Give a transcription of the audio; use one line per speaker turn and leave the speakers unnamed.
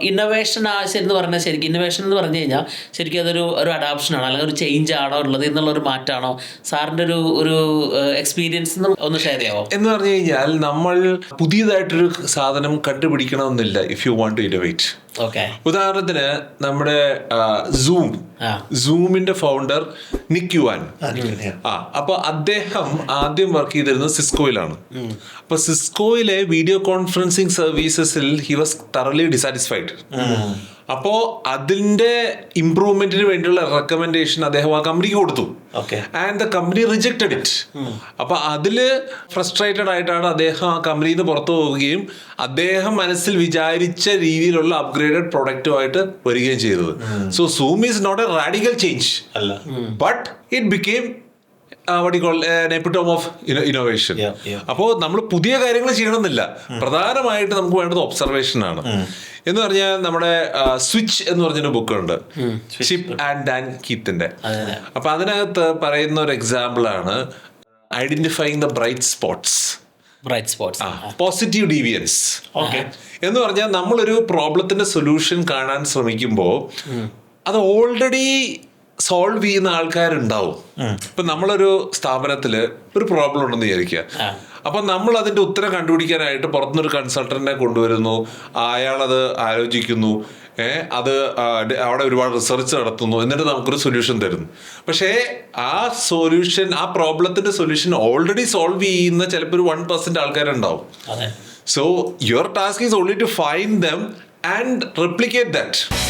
Innovation ആശയം എന്ന് പറഞ്ഞാൽ ശരിക്കും ഇന്നോവേഷൻ എന്ന് പറഞ്ഞു കഴിഞ്ഞാൽ ശരിക്കും അതൊരു ഒരു അഡാപ്ഷൻ ആണോ. അല്ലെങ്കിൽ ഒരു ചേഞ്ച് ആണോ ഉള്ളത് എന്നുള്ള ഒരു മാറ്റാണോ സാറിന്റെ ഒരു ഒരു എക്സ്പീരിയൻസ് ഒന്ന് ഷെയർ ചെയ്യാമോ?
എന്ന് പറഞ്ഞു കഴിഞ്ഞാൽ നമ്മൾ പുതിയതായിട്ടൊരു സാധനം കണ്ടുപിടിക്കണമെന്നില്ല if you want to innovate
okay
ഉദാഹരണത്തിന് നമ്മുടെ സൂം. സൂമിന്റെ ഫൗണ്ടർ നിക്യുവാൻ ആ അപ്പൊ അദ്ദേഹം ആദ്യം വർക്ക് ചെയ്തിരുന്നത് സിസ്കോയിലാണ് അപ്പൊ സിസ്കോയിലെ വീഡിയോ കോൺഫറൻസിങ് സർവീസസിൽ ഹി വാസ് തറലി ഡിസാറ്റിസ്ഫൈഡ് അപ്പോ അതിന്റെ ഇംപ്രൂവ്മെന്റിന് വേണ്ടിയുള്ള റെക്കമെൻഡേഷൻ അദ്ദേഹം ആ കമ്പനിക്ക് കൊടുത്തു. And the company rejected it അപ്പൊ അതിൽ ഫ്രസ്ട്രേറ്റഡ് ആയിട്ടാണ് അദ്ദേഹം ആ കമ്പനിയിൽ നിന്ന് പുറത്തു പോവുകയും അദ്ദേഹം മനസ്സിൽ വിചാരിച്ച രീതിയിലുള്ള അപ്ഗ്രേഡഡ് പ്രൊഡക്റ്റുമായിട്ട് വരികയും ചെയ്തത്. So Zoom is not a radical change
അല്ല.
But it became innovation. അപ്പോൾ നമ്മൾ പുതിയ കാര്യങ്ങൾ ചെയ്യണമെന്നില്ല. പ്രധാനമായിട്ട് നമുക്ക് വേണ്ടത് ഒബ്സർവേഷൻ ആണ്. എന്ന് പറഞ്ഞാൽ നമ്മുടെ സ്വിച്ച് എന്ന് പറഞ്ഞൊരു ബുക്ക് ഉണ്ട്. ഷിപ്പ് ആൻഡ് ഡാൻ കീത്തിന്റെ അപ്പൊ അതിനകത്ത് പറയുന്ന ഒരു എക്സാമ്പിൾ ആണ് identifying the bright spots
bright spots
positive deviance
okay
എന്ന് പറഞ്ഞാൽ നമ്മളൊരു പ്രോബ്ലത്തിന്റെ സൊല്യൂഷൻ കാണാൻ ശ്രമിക്കുമ്പോൾ അത് ഓൾറെഡി സോൾവ് ചെയ്യുന്ന ആൾക്കാരുണ്ടാവും. ഇപ്പൊ നമ്മളൊരു സ്ഥാപനത്തിൽ ഒരു പ്രോബ്ലം ഉണ്ടെന്ന് വിചാരിക്കുക. അപ്പൊ നമ്മൾ അതിന്റെ ഉത്തരം കണ്ടുപിടിക്കാനായിട്ട് പുറത്തുനിന്നൊരു കൺസൾട്ടന്റിനെ കൊണ്ടുവരുന്നു. അയാളത് ആലോചിക്കുന്നു. ഏഹ് അത് അവിടെ ഒരുപാട് റിസർച്ച് നടത്തുന്നു. എന്നിട്ട് നമുക്കൊരു സൊല്യൂഷൻ തരുന്നു. പക്ഷേ ആ സൊല്യൂഷൻ ആ പ്രോബ്ലത്തിന്റെ സൊല്യൂഷൻ ഓൾറെഡി സോൾവ് ചെയ്യുന്ന ചിലപ്പോൾ ഒരു വൺ പെർസെന്റ് ആൾക്കാരുണ്ടാവും. So your task is only to find them and replicate that.